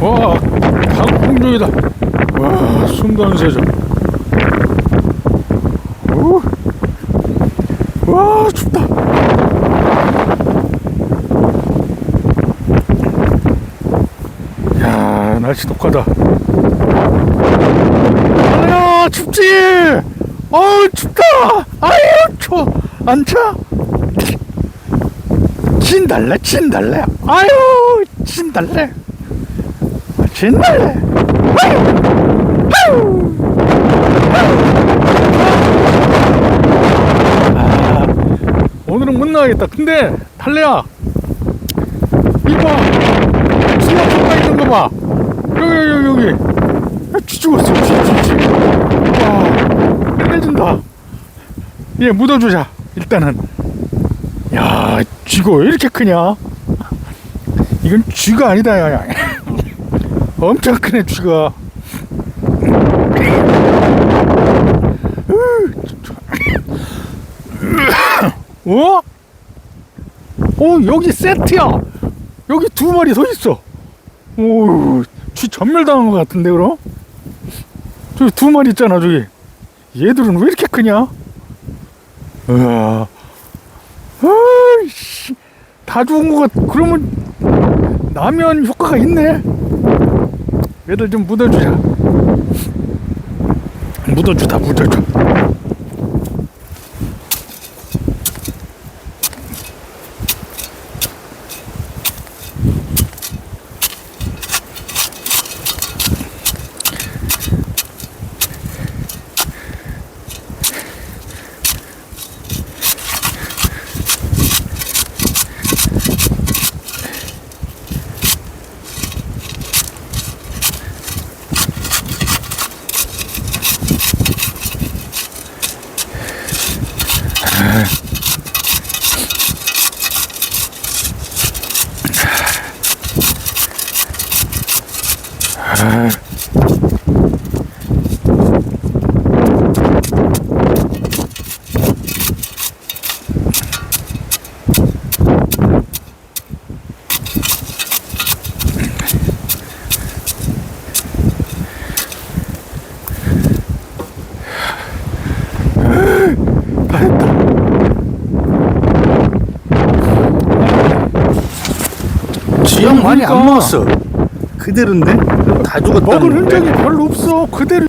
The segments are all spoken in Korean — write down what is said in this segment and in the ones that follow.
와, 강풍중이다. 와, 숨도 안 쉬어져. 오, 와, 춥다. 야, 날씨 독하다. 아야, 춥지? 어우, 춥다. 아유, 추워. 안 차? 진달래, 진달래. 아유, 진달래. 진달래. 아, 오늘은 못 나가겠다. 근데 달래야, 이거 봐. 수납소가 있는 거 봐. 여기 여기 여기. 야, 쥐 죽었어. 쥐, 쥐, 쥐. 와, 끝내준다. 얘 묻어주자. 일단은. 야, 쥐가 왜 이렇게 크냐? 이건 쥐가 아니다, 야. 엄청 크네, 쥐가. 어? 어, 여기 세트야. 여기 두 마리 더 있어. 오, 쥐 전멸당한 것 같은데, 그럼? 저기 두 마리 있잖아, 저기. 얘들은 왜 이렇게 크냐? 으아. 아이씨. 다 죽은 것 같, 그러면, 라면 효과가 있네? 얘들 좀 묻어주자. 묻어주다, 묻어줘. 많이 안 그러니까. 먹었어. 그대로인데? 다 죽었다는 먹은. 흔적이 별로 없어. 그대로.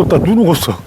걷다 눈 오겠어.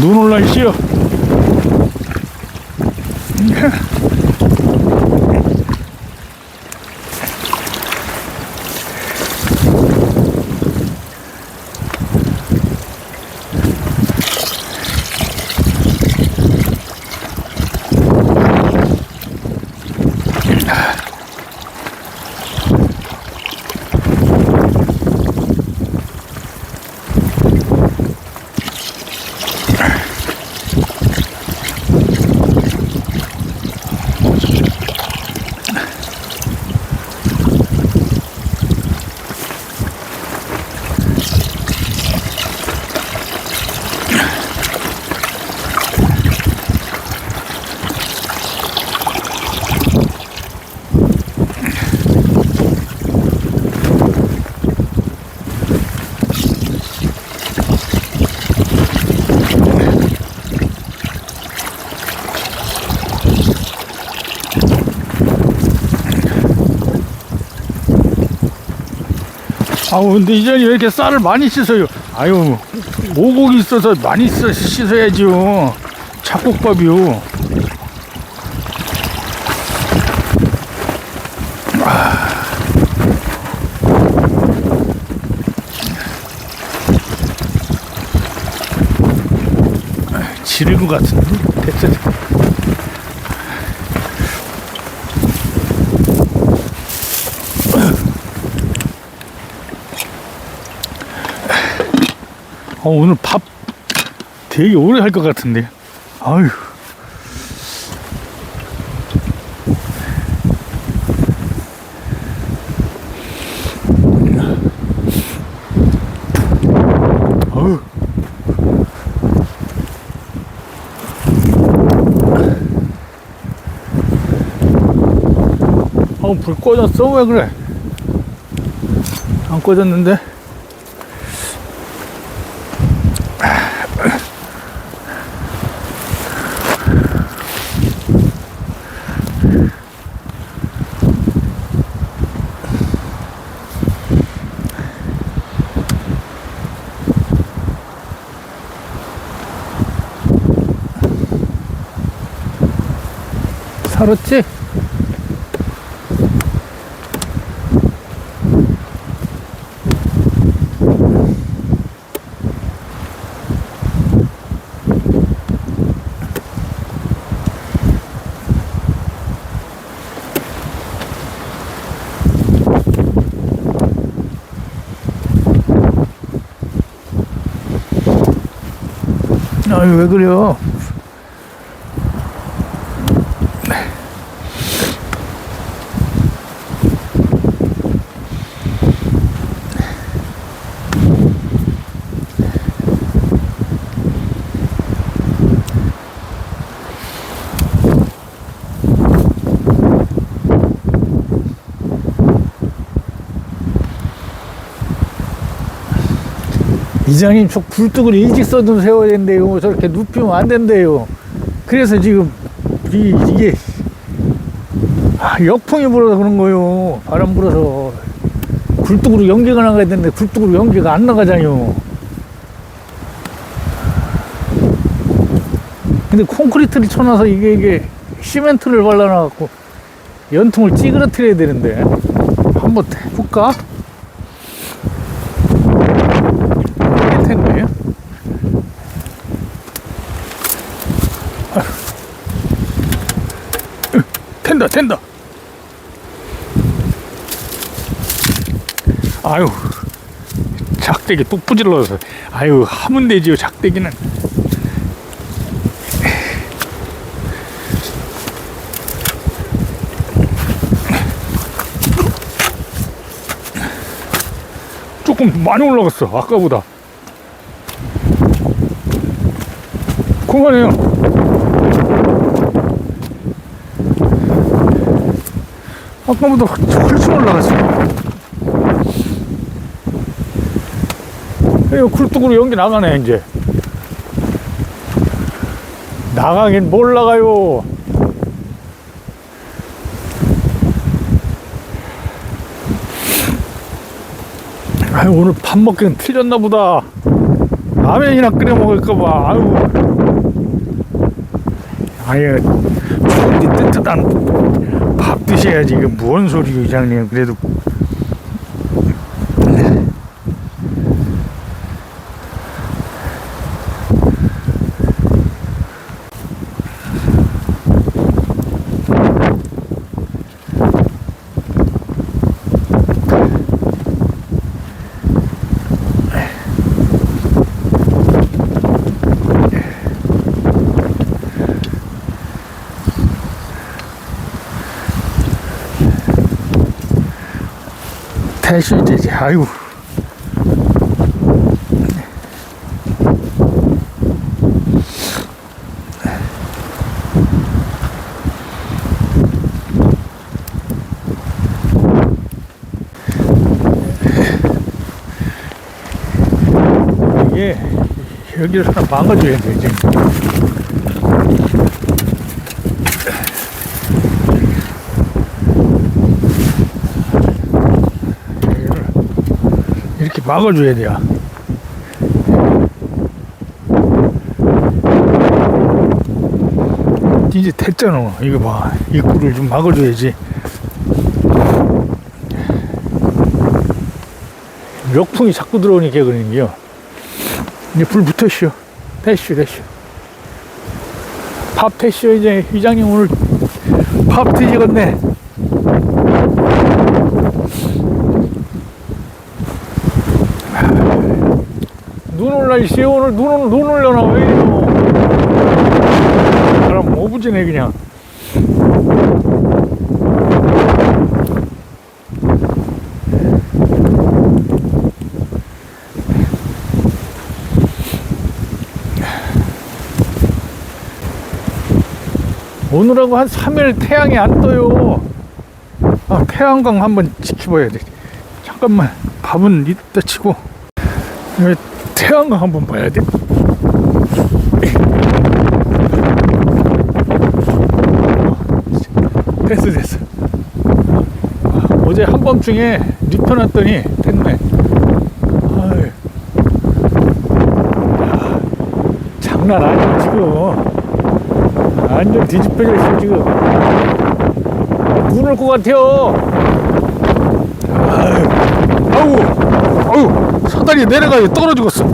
눈 올라 있어요. 아우 근데 이전이 왜 이렇게 쌀을 많이 씻어요? 아유 오곡이 있어서 많이 씻어, 씻어야지요. 잡곡밥이요. 아, 지를 것 같은데 됐어. 어, 오늘 밥 되게 오래 할 것 같은데. 아유. 아유. 어, 불 꺼졌어? 왜 그래? 안 꺼졌는데? 살았지? 아유 왜 그래요? 이장님 저 굴뚝을 일직선으로 세워야 된대요. 저렇게 눕히면 안 된대요. 그래서 지금 이, 이게 아, 역풍이 불어서 그런 거요. 바람 불어서. 굴뚝으로 연기가 나가야 되는데 굴뚝으로 연기가 안 나가잖아요. 근데 콘크리트를 쳐놔서 이게 이게 시멘트를 발라놔갖고 연통을 찌그러뜨려야 되는데. 한번 해볼까? 될 텐데. 아휴. 된다, 된다. 아유, 작대기 뚝 부질러서. 아유, 하면 되지요, 작대기는. 조금 많이 올라갔어, 아까보다. 그만해요. 아까보다 훨씬 올라갔어. 이거 굴뚝으로 연기 나가네, 이제. 나가긴 뭘 나가요. 아유, 오늘 밥 먹기는 틀렸나 보다. 라면이나 끓여 먹을까봐. 아유. 아유, 좋은데 뜨뜻한 밥 드셔야지. 이게 뭔 소리요, 이장님. 그래도. 대시지, 아유. 이게 여기를 하나 막아줘야 돼지금. 여기를 이렇게 막아줘야 돼요. 이제 됐잖아. 이거 봐. 입구를 좀 막아줘야지. 역풍이 자꾸 들어오니까 그러는 게요. 이제 불 붙었슈. 됐슈, 됐슈. 밥 됐슈. 이제 이장님 오늘 밥 드시겠네. 눈 올 날씨 오늘 눈, 눈 올려나 왜 이러 사람 오부지네 그냥. 오늘하고 한 3일 태양이 안 떠요. 아, 태양광 한번 지켜봐야 돼. 잠깐만 밥은 이따 치고 태양광 한번 봐야 돼. 됐어 됐어. 어제 한밤중에 눕혀놨더니 됐네. 야, 장난 아니야 지금. 완전 뒤집혀져 있어 지금. 눈올 것 같아요. 아우, 사다리 내려가요 떨어지겠어.